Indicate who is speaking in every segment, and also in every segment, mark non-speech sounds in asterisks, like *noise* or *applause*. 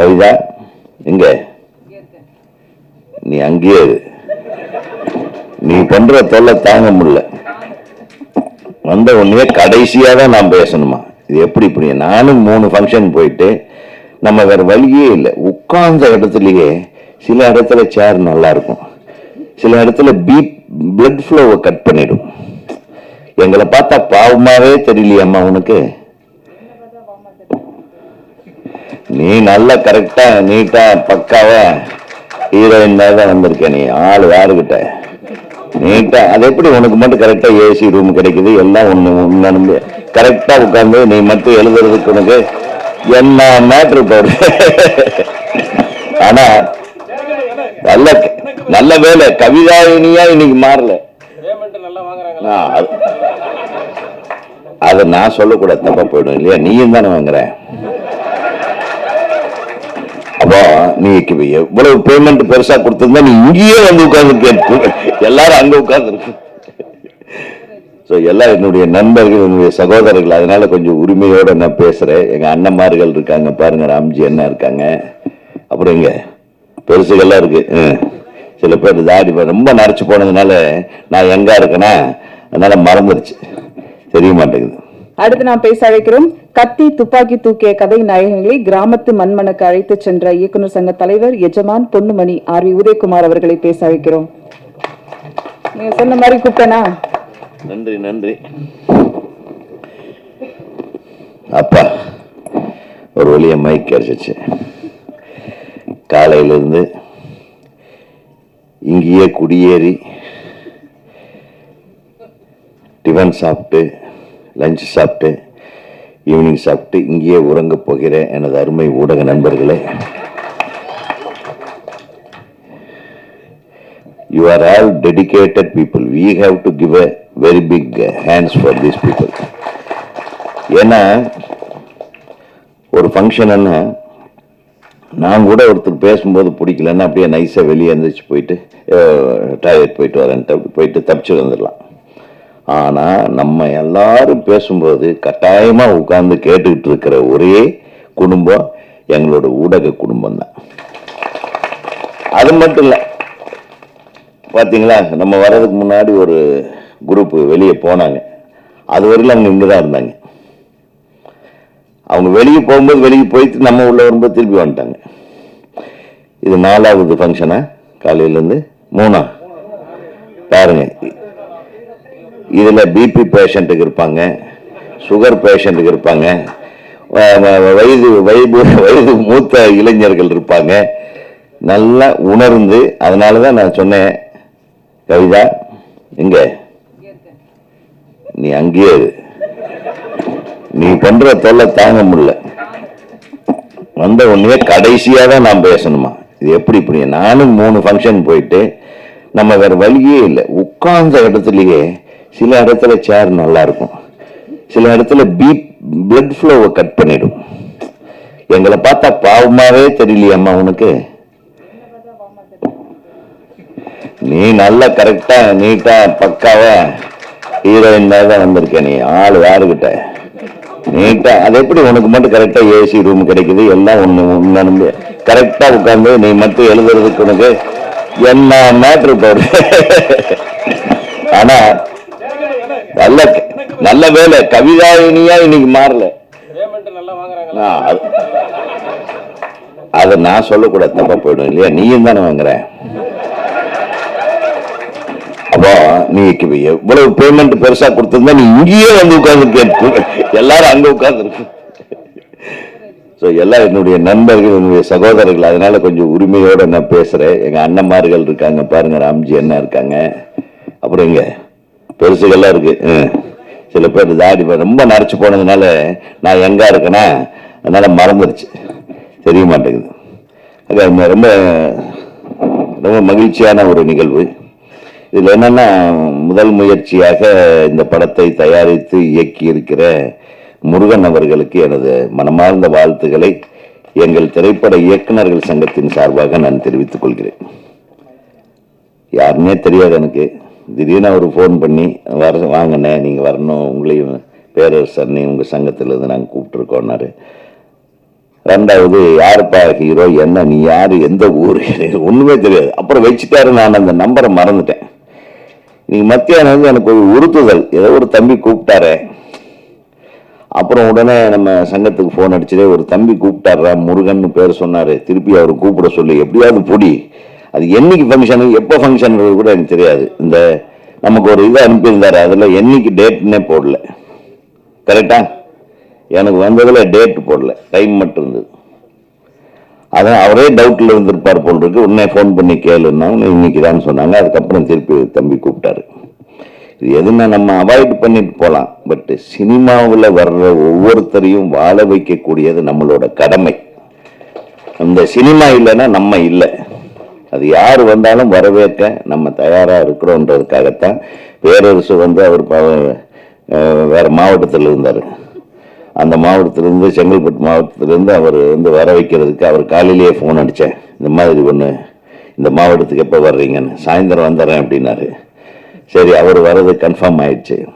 Speaker 1: கவிதா எங்க? நீ அங்கேயே நீ பண்ற தொல்லை தாங்க முடியல. வந்த உடனே கடைசியாக தான் நான் பேசணுமா? இது எப்படி இப்படி? நானும் மூணு ஃபங்க்ஷன் போயிட்டு நம்ம வேற வழியே இல்லை. உட்கார்ந்த இடத்துலயே சில இடத்துல சேர் நல்லா இருக்கும் சில இடத்துல பீப் பிளட் ஃப்ளோவை கட் பண்ணிடும். எங்களை பார்த்தா பாவமாகவே தெரியலையம்மா உனக்கு? நீ நல்லா கரெக்டா நீட்டா பக்காவா ஹீரோயின் தான் வந்திருக்க நீ ஆள் யாருக்கிட்ட நீட்டா அது எப்படி உனக்கு மட்டும் கரெக்டா ஏசி ரூம் கிடைக்குது? எல்லாம் ஒண்ணு ஒண்ணு கரெக்டா உட்காந்து நீ மட்டும் எழுதுறதுக்கு உனக்கு என்ன மேட்ரு போடு ஆனா நல்ல நல்ல வேலை. கவிதாயினியா இன்னைக்கு மாறல. அதை நான் சொல்லக்கூடாது தப்பா போயிடும் இல்லையா? நீயும் தானே வாங்குறேன் அப்போ நீ இப்ப பேமெண்ட் பெருசா கொடுத்திருந்தா நீ இங்கேயே வந்து உட்கார்ந்து கேட்டு எல்லாரும் அங்க உட்கார்ந்து ஸோ எல்லாம் என்னுடைய நண்பர்கள் என்னுடைய சகோதரர்கள் அதனால கொஞ்சம் உரிமையோட நான் பேசுறேன். எங்க அண்ணன்மார்கள் இருக்காங்க பாருங்க ராம்ஜி அண்ணா இருக்காங்க. அப்புறம் எங்க? பெருசுகள்லாம் இருக்கு. சில பேர் தாடி ரொம்ப நரைச்சு போனதுனால நான் எங்க இருக்கேனா? அதனால மறந்துருச்சு. தெரிய மாட்டேங்குது.
Speaker 2: அடுத்து நாம் பேச அழைக்கிறோம் கத்தி துப்பாக்கி தூக்கிய கதை நாயகங்களை கிராமத்து மண்மனுக்கு அழைத்து சென்ற இயக்குனர் சங்க தலைவர் எஜமான் பொன்னுமணி ஆர் வி உதயகுமார் அவர்களை பேச அழைக்கிறோம். நீங்க சொன்ன மாதிரி கூப்பிட்டனா?
Speaker 1: நன்றி நன்றி. அப்பா ஒரு வழிய மைக் கிடைச்சிச்சு. காலையிலிருந்து இங்கேயே குடியேறி டிஃபன் சாப்பிட்டு லஞ்ச் சாப்பிட்டு ஈவினிங் சாப்பிட்டு இங்கேயே உறங்க போகிற எனது அருமை ஊடக நண்பர்களே. You are all dedicated people we have to give a very big hands for these people ஏன்னா ஒரு ஃபங்க்ஷன்னா நான் கூட ஒருத்தர் பேசும்போது பிடிக்கலன்னா அப்படியே நைஸாக வெளியே எழுந்திரிச்சு போயிட்டு டாய்லெட் போயிட்டு வரேன்ட்டு அப்படி போயிட்டு தப்பிச்சு வந்துடலாம். ஆனால் நம்ம எல்லாரும் பேசும்போது கட்டாயமாக உட்கார்ந்து கேட்டுக்கிட்டு இருக்கிற ஒரே குடும்பம் எங்களோட ஊடக குடும்பம் தான் அது மட்டும் இல்லை பார்த்தீங்களா நம்ம வர்றதுக்கு முன்னாடி ஒரு குரூப்பு வெளியே போனாங்க. அது வரையிலும் அவங்க இங்கே தான் இருந்தாங்க. அவங்க வெளியே போகும்போது வெளியே போயிட்டு நம்ம உள்ள வரும்போது திருப்பி வந்துட்டாங்க. இது நாலாவது ஃபங்க்ஷனா காலையிலேருந்து மூணா. பாருங்க இதில் பிபி பேஷண்ட்டுக்கு இருப்பாங்க சுகர் பேஷண்ட்டுக்கு இருப்பாங்க வயது வயது வயது மூத்த இளைஞர்கள் இருப்பாங்க. நல்லா உணர்ந்து அதனால தான் நான் சொன்னேன் கவிதா எங்க? நீ அங்கேயே நீ பண்ற தொல்லை தாங்க முடியல. வந்த உடனே கடைசியாக தான் நான் பேசணுமா? இது எப்படி இப்படி? நானும் மூணு ஃபங்க்ஷன் போயிட்டு நம்ம வேற வழியே இல்லை. உட்கார்ந்த இடத்துலயே சில இடத்துல சேர் நல்லா இருக்கும் சில இடத்துல பீப் பிளட் ஃப்ளோவை கட் பண்ணிடும். எங்களை பார்த்தா பாவமாவே தெரியலையம்மா உனக்கு. நீ நல்லா கரெக்டா நீட்டா பக்காவா ஹீரோயின் தான் வந்திருக்க நீ. ஆள் யாருக்கிட்ட நீட்டா அது எப்படி உனக்கு மட்டும் கரெக்டா ஏசி ரூம் கிடைக்குது? எல்லாம் ஒண்ணு ஒண்ணு கரெக்டா உட்கார்ந்து நீ மட்டும் எழுதுறதுக்கு உனக்கு என்ன மேட்ரு போடு ஆனா நல்ல நல்ல வேலை. கவிதாயினியா இன்னைக்கு மாறல. அது- நான் சொல்லக்கூடாது. தப்பா போயிடும் இல்லையா? நீயும் தானே வாங்குற. அப்போ நீ இப்ப எவ்வளவு பேமெண்ட் பெருசா கொடுத்திருந்தா நீ இங்கேயே வந்து உட்கார்ந்து கேட்டு எல்லாரும் அங்க உட்கார்ந்து ஸோ எல்லாம் என்னுடைய நண்பர்கள் என்னுடைய சகோதரர்கள் அதனால கொஞ்சம் உரிமையோட நான் பேசுறேன். எங்க அண்ணன்மார்கள் இருக்காங்க பாருங்க ராம்ஜி அண்ணா இருக்காங்க. அப்புறம் இங்க பெருசுகள்லாம் இருக்கு. சில பேர் தாடி ரொம்ப நரைச்சு போனதுனால நான் எங்கே இருக்கேனா? அதனால் மறந்துருச்சு. தெரிய மாட்டேங்குது. அது ரொம்ப ரொம்ப மகிழ்ச்சியான ஒரு நிகழ்வு. இதில் என்னென்னா முதல் முயற்சியாக இந்த படத்தை தயாரித்து இயக்கியிருக்கிற முருகன் அவர்களுக்கு எனது மனமார்ந்த வாழ்த்துக்களை எங்கள் திரைப்பட இயக்குனர்கள் சங்கத்தின் சார்பாக நான் தெரிவித்துக் கொள்கிறேன். யாருன்னே தெரியாது எனக்கு. திடீர்னு அவர் ஃபோன் பண்ணி வர வாங்கண்ணே நீங்கள் வரணும். உங்களையும் பேரரசர்னே உங்கள் சங்கத்திலேருந்து நாங்கள் கூப்பிட்ருக்கோன்னாரு ரெண்டாவது யாருப்பா ஹீரோ என்ன? நீ யாரு? எந்த ஊர்? *laughs* ஒண்ணுமே தெரியாது. அப்புறம் வச்சுட்டாரு நான் அந்த நம்பரை மறந்துட்டேன். நீ மத்தியானம் வந்து எனக்கு ஒரு உறுத்துதல். ஏதோ ஒரு தம்பி கூப்பிட்டாரே. அப்புறம் உடனே நம்ம சங்கத்துக்கு ஃபோன் அடிச்சுட்டே ஒரு தம்பி கூப்பிட்டாரா முருகன் பேர் சொன்னாரு. திருப்பி அவர் கூப்பிட சொல்லி. எப்படியாவது பொடி. அது என்னைக்கு ஃபங்க்ஷனு எப்போ ஃபங்க்ஷன் கூட எனக்கு தெரியாது. இந்த நமக்கு ஒரு இதை அனுப்பியிருந்தாரு அதில் என்னைக்கு டேட்னே போடல. கரெக்டா எனக்கு வந்ததில் டேட் போடல. டைம் மட்டும் இருந்தது. அதான் அவரே டவுட்டில் இருந்திருப்பார் போல் இருக்கு உடனே ஃபோன் பண்ணி கேளுன்னாங்க இன்னைக்கு தான் சொன்னாங்க. அதுக்கப்புறம் திருப்பி தம்பி கூப்பிட்டாரு. இது எதுனா நம்ம அவாய்ட் பண்ணிட்டு போகலாம் பட் சினிமாவில் வர்ற ஒவ்வொருத்தரையும் வாழ வைக்கக்கூடியது நம்மளோட கடமை. அந்த சினிமா இல்லைன்னா நம்ம இல்லை. அது யார் வந்தாலும் வரவேற்க நம்ம தயாராக இருக்கிறோன்றதுக்காகத்தான் பேரரசு வந்து அவர் ப- வேற மாவட்டத்தில் இருந்தார். அந்த மாவட்டத்திலிருந்து செங்கல்பட்டு மாவட்டத்திலேருந்து அவர் வந்து வர வைக்கிறதுக்கு அவர் காலையிலேயே ஃபோன் அடித்தேன் இந்த மாதிரி ஒன்று இந்த மாவட்டத்துக்கு எப்போ வர்றீங்கன்னு. சாயந்தரம் வந்துடுறேன் அப்படின்னாரு. சரி அவர் வர்றது கன்ஃபார்ம் ஆயிடுச்சு.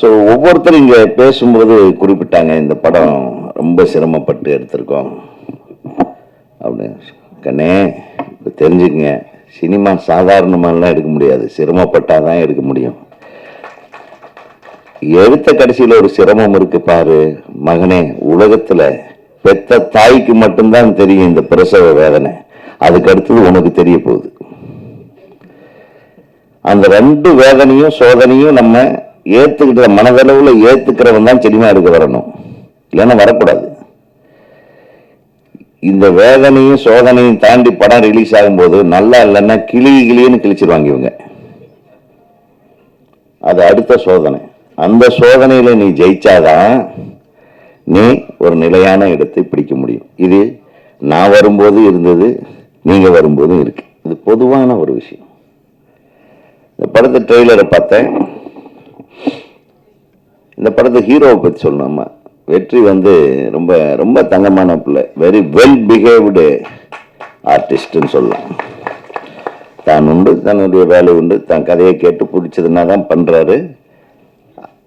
Speaker 1: ஸோ ஒவ்வொருத்தரும் இங்கே பேசும்போது குறிப்பிட்டாங்க இந்த படம் ரொம்ப சிரமப்பட்டு எடுத்திருக்கோம். அப்படின்னு. கண்ணே இப்போ தெரிஞ்சுக்கங்க. சினிமா சாதாரணமாலாம் எடுக்க முடியாது. சிரமப்பட்டாதான் தான் எடுக்க முடியும். எடுத்த கடைசியில் ஒரு சிரமம் இருக்கு பாரு. மகனே உலகத்துல பெத்த தாய்க்கு மட்டும்தான் தெரியும் இந்த பிரசவ வேதனை. அதுக்கு அடுத்தது உனக்கு தெரிய போகுது. அந்த ரெண்டு வேதனையும் சோதனையும் நம்ம ஏத்துக்கிட்ட மனதளவுல ஏற்றுக்கிறவன் தான் சினிமா எடுக்க வரணும். இல்லைன்னா வரக்கூடாது. இந்த வேதனையும் சோதனையும் தாண்டி படம் ரிலீஸ் ஆகும்போது நல்லா இல்லைன்னா கிளி கிளின்னு கிழிச்சிருவாங்க இவங்க. அது அடுத்த சோதனை. அந்த சோதனையில் நீ ஜெயிச்சாதான் நீ ஒரு நிலையான இடத்தை பிடிக்க முடியும். இது நான் வரும்போது இருந்தது நீங்கள் வரும்போதும் இருக்கு. இது பொதுவான ஒரு விஷயம். இந்த படத்தை ட்ரெய்லரை பார்த்தேன். இந்த படத்தை ஹீரோவை பற்றி சொல்லணுமா? வெற்றி வந்து ரொம்ப ரொம்ப தங்கமான பிள்ளை. வெரி வெல் பிஹேவ்டு ஆர்டிஸ்ட்னு சொல்லலாம். தான் உண்டு தன்னுடைய வேலை உண்டு. தன் கதையை கேட்டு பிடிச்சதுன்னா தான் பண்ணுறாரு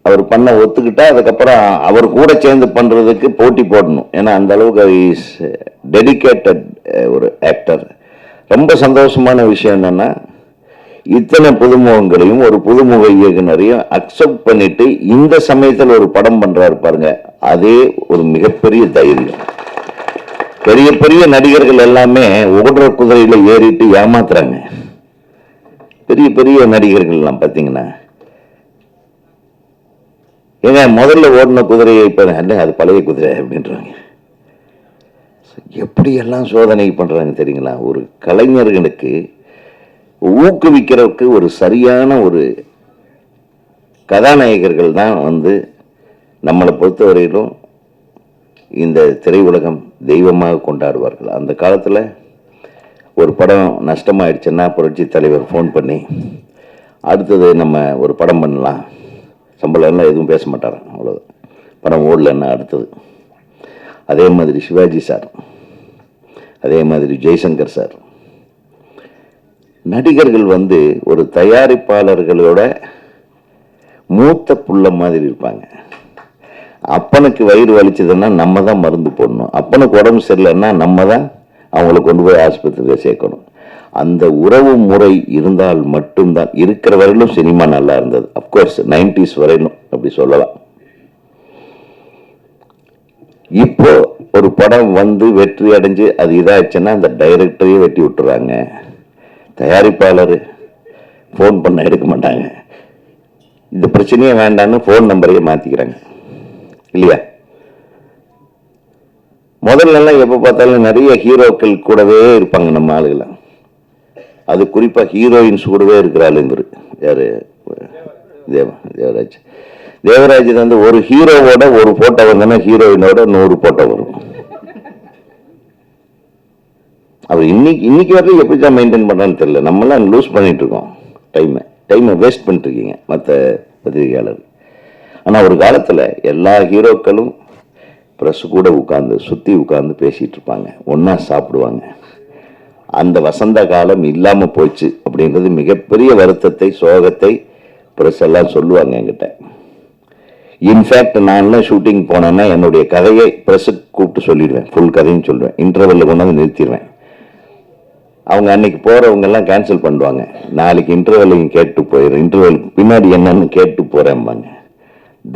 Speaker 1: அவர் பண்ண ஒத்துக்கிட்டா அதுக்கப்புறம் அவர் கூட சேர்ந்து பண்ணுறதுக்கு போட்டி போடணும். ஏன்னா அந்த அளவுக்கு இஸ் டெடிகேட்டட் ஒரு ஆக்டர் ரொம்ப சந்தோஷமான விஷயம் என்னென்னா இத்தனை புதுமுகங்களையும் ஒரு புதுமுக இயக்குனரையும் அக்செப்ட் பண்ணிட்டு இந்த சமயத்தில் ஒரு படம் பண்றாரு பாருங்க. அதே ஒரு மிகப்பெரிய தைரியம். பெரிய பெரிய நடிகர்கள் எல்லாமே ஓடுற குதிரையில ஏறிட்டு ஏமாத்துறாங்க. பெரிய பெரிய நடிகர்கள் எல்லாம் பாத்தீங்கன்னா. ஏங்க முதல்ல ஓடின குதிரையை இப்ப அது பழைய குதிரை அப்படின்றாங்க. எப்படி எல்லாம் சோதனை பண்றாங்க தெரியுங்களா? ஒரு கலைஞர்களுக்கு ஊக்குவிக்கிறதுக்கு ஒரு சரியான ஒரு கதாநாயகர்கள் தான் வந்து நம்மளை பொறுத்தவரையிலும் இந்த திரையுலகம் தெய்வமாக கொண்டாடுவார்கள். அந்த காலத்தில் ஒரு படம் நஷ்டமாயிடுச்சுன்னா புரட்சி தலைவர் ஃபோன் பண்ணி அடுத்தது நம்ம ஒரு படம் பண்ணலாம். சம்பளம்லாம் எதுவும் பேச மாட்டாராம் அவ்வளோ படம் ஓடலன்னா அடுத்தது. அதே மாதிரி சிவாஜி சார் அதே மாதிரி ஜெய்சங்கர் சார். நடிகர்கள் வந்து ஒரு தயாரிப்பாளர்களோட மூத்த புள்ள மாதிரி இருப்பாங்க. அப்பனுக்கு வயிறு வலிச்சதுன்னா நம்ம தான் மருந்து போடணும். அப்பனுக்கு உடம்பு சரியில்லைன்னா நம்ம தான் அவங்கள கொண்டு போய் ஆஸ்பத்திரியில் சேர்க்கணும். அந்த உறவு முறை இருந்தால் மட்டும்தான். இருக்கிற வரையிலும் சினிமா நல்லா இருந்தது. அப்கோர்ஸ் நைன்டிஸ் வரையிலும் அப்படி சொல்லலாம். இப்போ ஒரு படம் வந்து வெற்றி அடைஞ்சு அது இதாச்சுன்னா அந்த டைரக்டரையே வெட்டி விட்டுறாங்க. தயாரிப்பாளர் ஃபோன் பண்ண எடுக்க மாட்டாங்க. இந்த பிரச்சனையே வேண்டான்னு ஃபோன் நம்பரையே மாற்றிக்கிறாங்க இல்லையா? முதல்லலாம் எப்போ பார்த்தாலும் நிறைய ஹீரோக்கள் கூடவே இருப்பாங்க நம்ம ஆளுகளை அது குறிப்பாக ஹீரோயின்ஸ் கூடவே இருக்கிறாள் இவரு யார்? தேவா தேவராஜ். தேவராஜ் வந்து ஒரு ஹீரோவோட ஒரு ஃபோட்டோ வந்தோன்னா ஹீரோயினோட நூறு ஃபோட்டோ வரும். அவர் இன்னைக்கு இன்னைக்கு வரைக்கும் எப்படி தான் மெயின்டைன் பண்ணான்னு தெரியல. நம்மளாம் லூஸ் பண்ணிட்டு இருக்கோம் டைமை டைமை வேஸ்ட் பண்ணிட்டுருக்கீங்க மற்ற பத்திரிகையாளர். ஆனால் ஒரு காலத்தில் எல்லா ஹீரோக்களும் ப்ரெஸ் கூட உட்காந்து சுற்றி உட்காந்து பேசிகிட்டு இருப்பாங்க ஒன்றா சாப்பிடுவாங்க. அந்த வசந்த காலம் இல்லாமல் போச்சு அப்படின்றது மிகப்பெரிய வருத்தத்தை சோகத்தை ப்ரெஸ் எல்லாம் சொல்லுவாங்க என்கிட்ட. இன்ஃபேக்ட் நான்லாம் ஷூட்டிங் போனேன்னா என்னுடைய கதையை ப்ரெஸ்ஸுக்கு கூப்பிட்டு சொல்லிடுவேன். ஃபுல் கதையும் சொல்லுவேன். இன்டர்வெல்ல கொண்டு வந்து நிறுத்திடுவேன். அவங்க அன்னைக்கு போறவங்க எல்லாம் கேன்சல் பண்ணுவாங்க. நாளைக்கு இன்டர்வெல் கேட்டு போயிடும் இன்டர்வெல் பின்னாடி என்னன்னு கேட்டு போறேன்பாங்க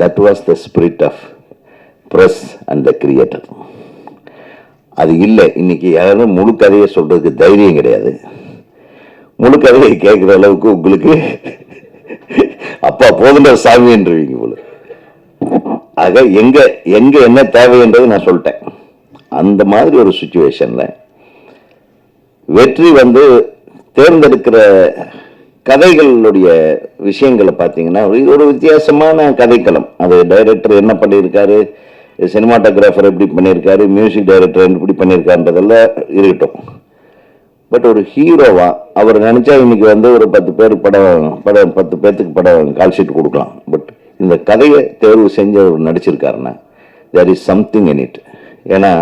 Speaker 1: that was the spirit of press and the creator அது இல்லை. இன்னைக்கு யாரும் முழு கதையை சொல்றதுக்கு தைரியம் கிடையாது. முழு கதையை கேட்குற அளவுக்கு உங்களுக்கு அப்பா போதுன்ற சாமின்றவீங்க உங்களுக்கு ஆக எங்க எங்க என்ன தேவைன்றது நான் சொல்லிட்டேன். அந்த மாதிரி ஒரு சுச்சுவேஷனில் வெற்றி வந்து தேர்ந்தெடுக்கிற கதைகளுடைய விஷயங்களை பார்த்தீங்கன்னா ஒரு வித்தியாசமான கதைக்களம். அது டைரக்டர் என்ன பண்ணியிருக்காரு சினிமாட்டோகிராஃபர் எப்படி பண்ணியிருக்காரு மியூசிக் டைரக்டர் எப்படி பண்ணியிருக்காருன்றதெல்லாம் இருக்கட்டும். பட் ஒரு ஹீரோவா அவர் நினைச்சா இன்னைக்கு வந்து ஒரு பத்து பேர் படம் படம் பத்து பேர்த்துக்கு படம் கால் ஷீட் கொடுக்கலாம். பட் இந்த கதையை தேர்வு செஞ்சு அவர் நடிச்சிருக்காருன்னா there is something in it ஏன்னா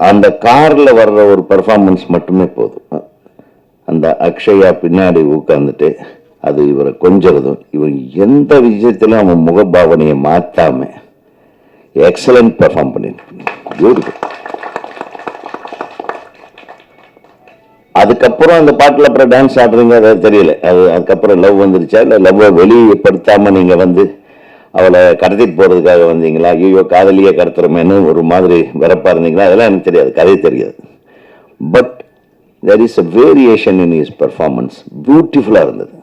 Speaker 1: அந்த காரில் வர்ற ஒரு பர்ஃபார்மன்ஸ் மட்டுமே போதும். அந்த அக்ஷயா பின்னாடி உட்காந்துட்டு அது இவரை கொஞ்சறதும் இவர் எந்த விஷயத்திலும் அவன் முகபாவனையை மாற்றாம எக்ஸலண்ட் பெர்ஃபார்ம் பண்ணியிருக்காங்க அதுக்கப்புறம் அந்த பாட்டில் அப்புறம் டான்ஸ் ஆடுறீங்க அது தெரியல. அது அதுக்கப்புறம் லவ் வந்துருச்சா? இல்லை லவ்வை வெளிப்படுத்தாமல் நீங்கள் வந்து அவளை கடத்திட்டு போறதுக்காக வந்தீங்களா? ஐயோ காதலியே கடத்துறமேன்னு ஒரு மாதிரி வெறப்பா இருந்தீங்களா? அதெல்லாம் எனக்கு தெரியாது. கதை தெரியாது. But there is a variation in is performance பியூட்டிஃபுல்லாக இருந்தது.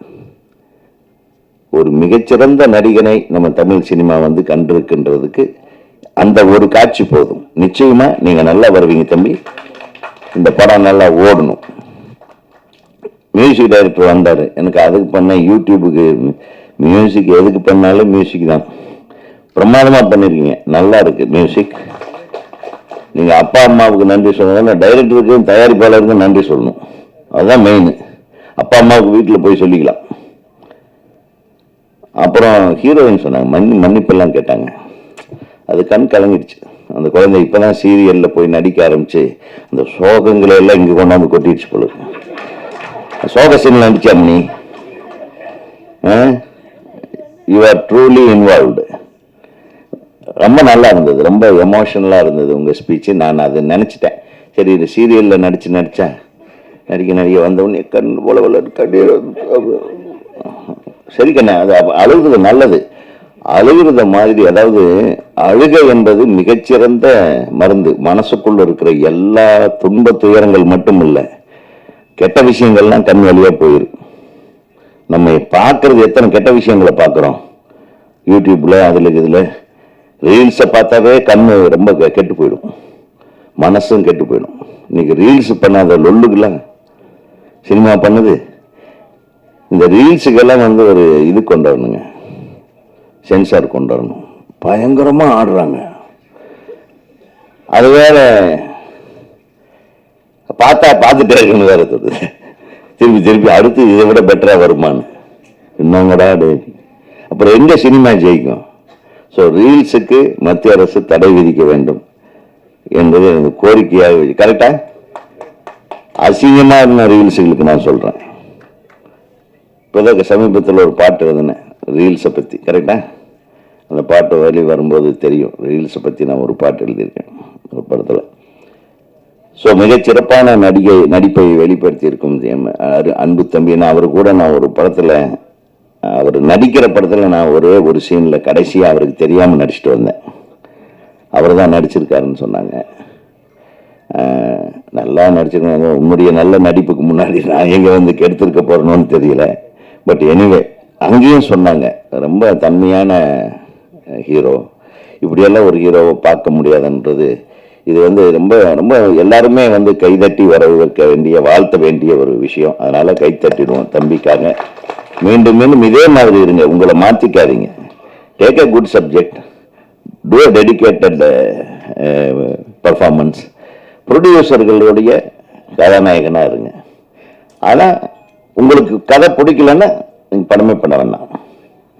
Speaker 1: ஒரு மிகச்சிறந்த நடிகனை நம்ம தமிழ் சினிமா வந்து கண்டிருக்கின்றதுக்கு அந்த ஒரு காட்சி போதும். நிச்சயமா நீங்க நல்லா வருவீங்க தம்பி. இந்த படம் நல்லா ஓடணும். மியூசிக் டைரக்டர் வந்தார். எனக்கு அதுக்கு பண்ண யூடியூபுக்கு மியூசிக் எதுக்கு பண்ணாலும் மியூசிக் தான். பிரமாதமாக பண்ணியிருக்கீங்க நல்லா இருக்குது மியூசிக் நீங்கள் அப்பா அம்மாவுக்கு நன்றி சொல்லணும்னா டைரக்டருக்கும் தயாரிப்பாளருக்கும் நன்றி சொல்லணும். அதுதான் மெயின் அப்பா அம்மாவுக்கு வீட்டில் போய் சொல்லிக்கலாம். அப்புறம் ஹீரோயின் சொன்னாங்க. மன்னி மன்னிப்பெல்லாம் கேட்டாங்க. அது கண் கலங்கிடுச்சு. அந்த குழந்தை இப்போ தான் சீரியலில் போய் நடிக்க ஆரம்பிச்சு அந்த சோகங்களை எல்லாம் இங்கே கொண்டாந்து கொட்டிடுச்சு போல சோக சீன்ல நடிச்சாம் நீ. யூ ஆர் ட்ரூலி இன்வால்வ்டு ரொம்ப நல்லா இருந்தது. ரொம்ப எமோஷனலாக இருந்தது உங்கள் ஸ்பீச்சு நான் அதை நினச்சிட்டேன். சரி இது சீரியலில் நடிச்சு நடித்தேன் நடிக்க நடிக்க வந்தவொடனே கண் போல போல கண்ணீர் சரி கண்ணே அது அழுகுறது நல்லது. அழுகிறத மாதிரி அதாவது அழுகை என்பது மிகச்சிறந்த மருந்து. மனசுக்குள்ள இருக்கிற எல்லா துன்ப துயரங்கள் மட்டும் இல்லை கெட்ட விஷயங்கள்லாம் கண் வழியாக போயிடும் நம்ம பார்க்கறது எத்தனை கெட்ட விஷயங்களை பார்க்குறோம்? யூடியூப்பில் அதில் இதில். ரீல்ஸை பார்த்தாவே கண்ணு ரொம்ப கெ- கெட்டு போயிடும். மனசும் கெட்டு போயிடும். இன்றைக்கி ரீல்ஸ் பண்ணாத லொல்லுக்கெல்லாம் சினிமா பண்ணுது. இந்த ரீல்ஸுக்கெல்லாம் வந்து ஒரு இது கொண்டு வரணுங்க சென்சார் கொண்டு வரணும் ஆடுறாங்க. அது வேற பார்த்தா பார்த்துட்டே இருக்குன்னு வேறு தோணுது. திருப்பி திருப்பி அடுத்து இதை விட பெட்டராக வருமான்னு. என்னங்கடா அப்புறம் எங்கே சினிமா ஜெயிக்கும்? ஸோ ரீல்ஸுக்கு மத்திய அரசு தடை விதிக்க வேண்டும் என்பது எனக்கு கோரிக்கையாக கரெக்டாக அசிங்கமா இருந்த ரீல்ஸுகளுக்கு நான் சொல்கிறேன் இப்போதான் சமீபத்தில் ஒரு பாட்டு எழுதினேன் ரீல்ஸை பற்றி கரெக்டாக அந்த பாட்டு வழி வரும்போது தெரியும். ரீல்ஸை பற்றி நான் ஒரு பாட்டு எழுதியிருக்கேன் ஒரு படத்தில். ஸோ மிகச்சிறப்பான நடிகை நடிப்பை வெளிப்படுத்தி இருக்கும் எம் அரு- அன்பு தம்பி. நான் அவர் கூட நான் ஒரு படத்தில் அவர் நடிக்கிற படத்தில் நான் ஒரே ஒரு சீனில் கடைசியாக அவருக்கு தெரியாமல் நடிச்சிட்டு வந்தேன். அவர் தான் நடிச்சிருக்காருன்னு சொன்னாங்க. நல்லா நடிச்சிருக்காங்க. உன்னுடைய நல்ல நடிப்புக்கு முன்னாடி நான் எங்கே வந்து கெடுத்திருக்க போகிறேன்னு தெரியல. பட் எனிவே அங்கேயும் சொன்னாங்க. ரொம்ப தன்மையான ஹீரோ. இப்படியெல்லாம் ஒரு ஹீரோவை பார்க்க முடியாதுன்றது இது வந்து ரொம்ப ரொம்ப எல்லாருமே வந்து கைதட்டி வரவேற்க வேண்டிய வாழ்த்த வேண்டிய ஒரு விஷயம். அதனால கைத்தட்டிடுவோம் தம்பிக்காங்க மீண்டும் மீண்டும் இதே மாதிரி இருங்க உங்களை மாற்றிக்காதீங்க take a good subject do dedicated performance ப்ரொடியூசர்களுடைய கதாநாயகனாக இருங்க. ஆனால் உங்களுக்கு கதை பிடிக்கலன்னா நீங்கள் படமே பண்ண வேண்டாம்.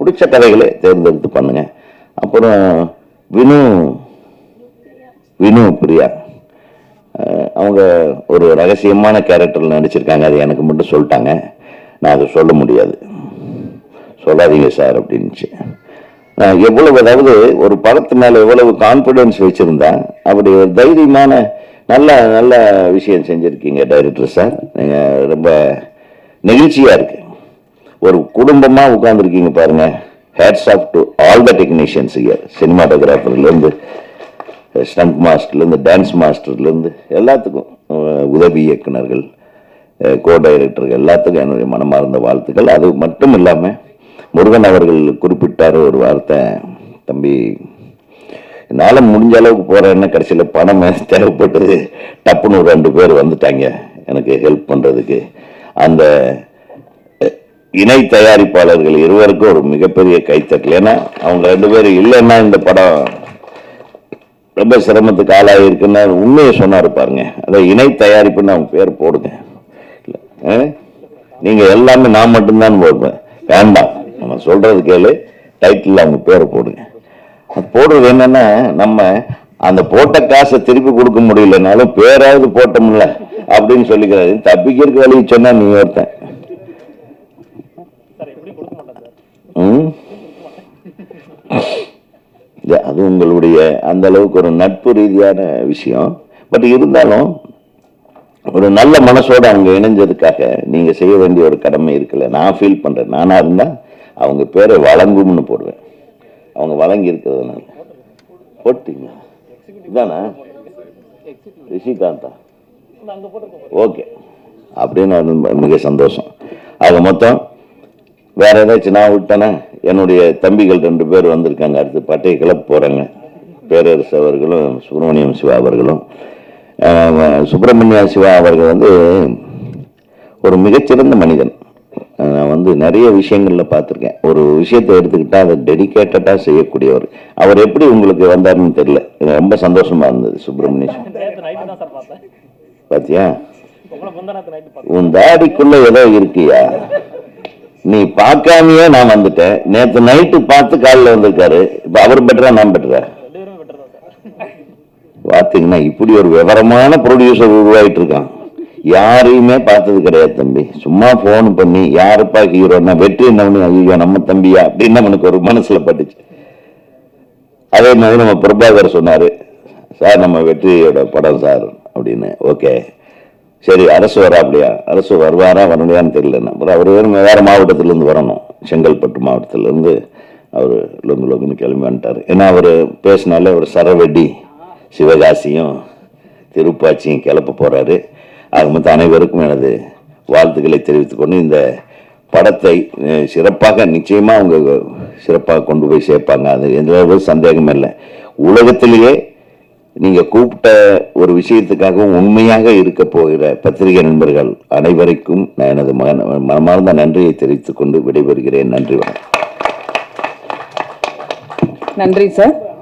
Speaker 1: பிடிச்ச கதைகளை தேர்ந்தெடுத்து பண்ணுங்கள் அப்புறம் வினு வினு பிரியா. அவங்க ஒரு ரகசியமான கேரக்டரில் நடிச்சிருக்காங்க அது எனக்கு மட்டும் சொல்லிட்டாங்க. நான் அதை சொல்ல முடியாது. சொல்லாதீங்க சார் அப்படின்னுச்சு. நான் எவ்வளவு அதாவது ஒரு படத்து மேலே எவ்வளவு கான்ஃபிடென்ஸ் வச்சிருந்தா அப்படி ஒரு தைரியமான நல்ல நல்ல விஷயம் செஞ்சுருக்கீங்க டைரக்டர் சார் நீங்கள் ரொம்ப நெகிழ்ச்சியாக இருக்கு. ஒரு குடும்பமாக உட்காந்துருக்கீங்க பாருங்க. Hats off to all the technicians year சினிமாட்டோகிராஃபர்லேருந்து ஸ்டம்ப் மாஸ்டர்லேருந்து டான்ஸ் மாஸ்டர்லேருந்து எல்லாத்துக்கும் உதவி இயக்குனர்கள் கோ டைரக்டர்கள் எல்லாத்துக்கும் என்னுடைய மனமார்ந்த வாழ்த்துக்கள். அது மட்டும் இல்லாமல் முருகன் அவர்கள் குறிப்பிட்டார் ஒரு வார்த்தை தம்பி என்னால் முடிஞ்ச அளவுக்கு போகிறேன்னு கடைசியில் பணம் *laughs* தேவைப்பட்டது. டப்புன்னு ஒரு ரெண்டு பேர் வந்துட்டாங்க எனக்கு ஹெல்ப் பண்ணுறதுக்கு அந்த இணை தயாரிப்பாளர்கள் இருவருக்கும் ஒரு மிகப்பெரிய கைத்தட்டல். ஏன்னா அவங்க ரெண்டு பேரும் இல்லைன்னா இந்த படம் ரொம்ப சிரமத்துக்கு ஆளாக இருக்குன்னு உண்மையை சொன்னார் பாருங்க. அதான் இணை தயாரிப்புன்னு அவங்க பேர் போடுங்க. நீங்கள் எல்லாமே நான் மட்டும்தான் போடுவேன் வேண்டாம். நம்ம சொல்கிறது கேளு டைட்டில் அவங்க பேரை போடுங்க. அது போடுறது என்னென்னா நம்ம அந்த போட்ட காசை திருப்பி கொடுக்க முடியலனாலும் பேராவது போட்டோம்ல அப்படின்னு சொல்லிக்கிறாரு. தப்பிக்கிறதுக்கு வழி சொன்னால் நீ ஒருத்தன். ம்? இது அது உங்களுடைய அந்த அளவுக்கு ஒரு நட்பு ரீதியான விஷயம். பட் இருந்தாலும் ஒரு நல்ல மனசோட அவங்க இணைஞ்சதுக்காக நீங்க செய்ய வேண்டிய ஒரு கடமை இருக்குல்ல. நான் ஃபீல் பண்றேன். நானா இருந்தா அவங்க பேரை வழங்கும்னு போடுவேன். அவங்க வழங்கி இருக்கிறதுனால. போட்டீங்களா? இதானா? ரிஷிகாந்தா? ஓகே. அப்படின்னு மிக சந்தோஷம். ஆக மொத்தம் வேற ஏதாச்சும் நான் விட்டேனா என்னுடைய தம்பிகள் ரெண்டு பேர் வந்திருக்காங்க. அடுத்து பட்டையை கிளப்ப போறாங்க. பேரரசு அவர்களும் சுப்பிரமணியம் சிவா அவர்களும். சுப்பிரமணிய சிவா அவர்கள் வந்து ஒரு மிகச்சிறந்த மனிதன். நான் வந்து நிறைய விஷயங்கள்ல பார்த்துருக்கேன். ஒரு விஷயத்தை எடுத்துக்கிட்டா அதை டெடிகேட்டடா செய்யக்கூடியவர். அவர் எப்படி உங்களுக்கு வந்தாருன்னு தெரியல. ரொம்ப சந்தோஷமா இருந்தது சுப்பிரமணிய சிவா.
Speaker 3: நேற்று நைட்டு தான் சார் பார்த்தேன்
Speaker 1: பாத்தியா?
Speaker 3: உங்களை முந்தா நேற்று நைட்டு பார்த்தேன்.
Speaker 1: உன் தாடிக்குள்ள ஏதோ இருக்கியா? நீ பார்க்காமயே நான் வந்துட்டேன். நேற்று நைட்டு பார்த்து காலைல வந்திருக்காரு. இப்போ அவர் பெட்டரா நான் பெட்டரா பார்த்தீங்கன்னா இப்படி ஒரு விவரமான ப்ரொடியூசர் உருவாகிட்டு இருக்கான். யாரையுமே பார்த்தது கிடையாது தம்பி. சும்மா ஃபோன் பண்ணி யாருப்பா ஹீரோன்னா வெற்றி என்னவனு? ஐயோ நம்ம தம்பியா? அப்படின்னு அவனுக்கு ஒரு மனசுல பட்டுச்சு. அதே மாதிரி நம்ம பிரபாகர் சொன்னார் சார் நம்ம வெற்றியோட படம் சார் அப்படின்னு. ஓகே. சரி அரசு வராப்படியா அரசு வருவாரா வரலையான்னு தெரியல. அப்புறம் அவர் வேறு வேறு மாவட்டத்திலேருந்து வரணும். செங்கல்பட்டு மாவட்டத்திலேருந்து அவர் லொங்கு லொங்குன்னு கிளம்பி வந்துட்டார். ஏன்னா அவர் பேசினாலே அவர் சரவெட்டி சிவகாசியும் திருப்பாச்சியும் கிளப்ப போகிறாரு ஆக மொத்தம் அனைவருக்கும் எனது வாழ்த்துக்களை தெரிவித்துக்கொண்டு இந்த படத்தை சிறப்பாக நிச்சயமாக அவங்க சிறப்பாக கொண்டு போய் சேர்ப்பாங்க. அது எந்த ஒரு சந்தேகமே இல்லை. உலகத்திலேயே நீங்க கூப்பிட்ட ஒரு விஷயத்துக்காக உண்மையாக இருக்க போகிற பத்திரிகை நண்பர்கள் அனைவருக்கும் நான் எனது மன- மனமார்ந்த நன்றியை தெரிவித்துக் கொண்டு விடைபெறுகிறேன். நன்றி வணக்கம்.
Speaker 2: நன்றி சார்.